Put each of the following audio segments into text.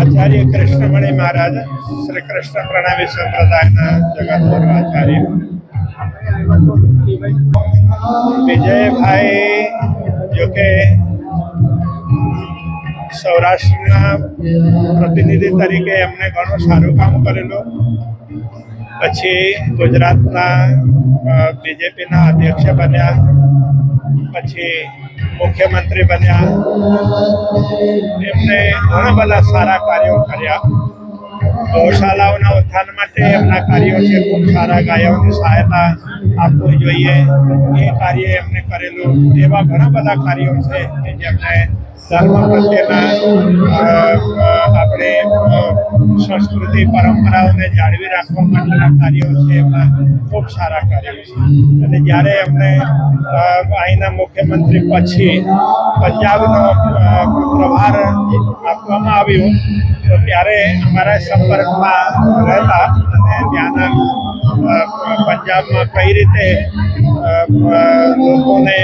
આચાર્ય કૃષ્ણમણી મહારાજ શ્રી કૃષ્ણ પ્રણામી સંપ્રદાયના જગતગુરુ આચાર્ય. વિજયભાઈ જોકે સૌરાષ્ટ્રના પ્રતિનિધિ તરીકે એમને ઘણું સારું કામ કરેલું. પછી ગુજરાતના બીજેપીના અધ્યક્ષ બન્યા. પછી મુખ્યમંત્રી બન્યા. એમને ઘણા બધા સારા કાર્યો કર્યા. ગૌશાળાઓના ઉત્થાન માટે એમના કાર્યો છે, ખૂબ સારા ગાયોની સહાયતા આપવું જોઈએ. એ કાર્ય એમને કરેલું. એવા ઘણા બધા કાર્યો છે કે જેમને ધર્મ પ્રત્યેના આપણે સંસ્કૃતિ, પરંપરાઓને જાળવી રાખવા માટેના કાર્યો છે એમના ખૂબ સારા કાર્યો છે. અને જ્યારે અમને અહીંના મુખ્યમંત્રી પછી પંજાબનો પ્રભાર આપવામાં આવ્યો, તો ત્યારે અમારા સંપર્કમાં રહેતા અને ત્યાંના પંજાબમાં કઈ રીતે લોકોને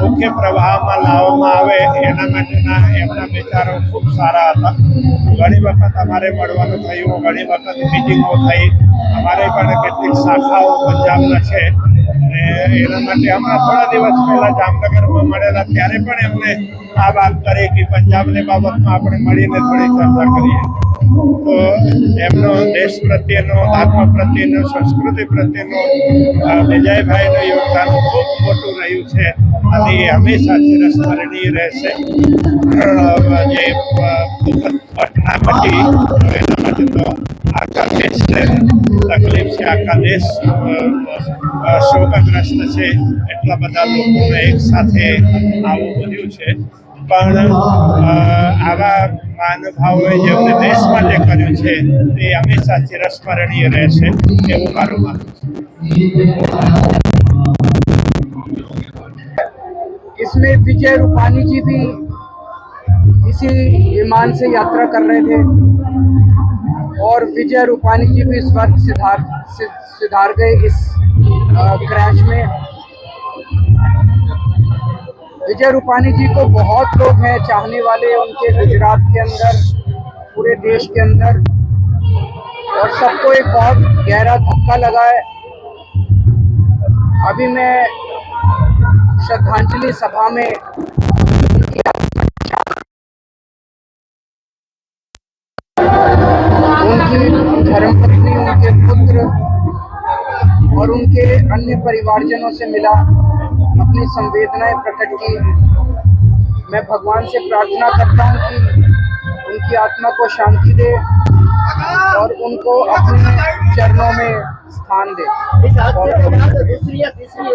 મુખ્ય પ્રવાહમાં લાવવામાં આવે એના માટેના એમના વિચારો ખૂબ સારા હતા. ઘણી વખત અમારે મળવાનું થયું, ઘણી વખત મિટિંગો થઈ. અમારે પણ કેટલીક શાખાઓ પંજાબના છે. અને એના માટે હમણાં થોડા દિવસ પહેલાં જામનગરમાં મળેલા, ત્યારે પણ એમને આ વાત કરી કે પંજાબની બાબતમાં આપણે મળીને થોડી ચર્ચા કરીએ. એમનો દેશ પ્રત્યેનો, આત્મા પ્રત્યેનો, સંસ્કૃતિ પ્રત્યેનો વિજયભાઈનું યોગદાન ખૂબ મોટું રહ્યું છે. અને એ હંમેશા ચિરસ્મરણીય રહેશે. જે ઘટના ઘટી એના માટે તો આખા દેશને તકલીફ છે, આખા દેશ શોકગ્રસ્ત છે. એટલા બધા લોકોને એક સાથે આવું બન્યું છે. પણ અ, આવા મહાનુભાવોએ જેમને દેશ માટે કર્યું છે તે હંમેશા ચિરસ્મરણીય રહેશે એવું મારું માનવું છે इसमें विजय रूपानी जी भी इसी विमान से यात्रा कर रहे थे और विजय रूपानी जी भी स्वर्ग सिधार सि- सिधार गए इस अ, क्रैश में विजय रूपानी जी को बहुत लोग हैं, चाहने वाले उनके गुजरात के अंदर, पूरे देश के अंदर। और सबको एक बहुत गहरा धक्का लगा है। अभी मैं श्रद्धांजलि सभा में उनकी धर्मपत्नी, उनके पुत्र और उनके अन्य परिवारजनों से मिला। अपनी संवेदनाएँ प्रकट की मैं भगवान से प्रार्थना करता हूँ कि उनकी आत्मा को शांति दे और उनको अपने चरणों में स्थान दे। तीसरी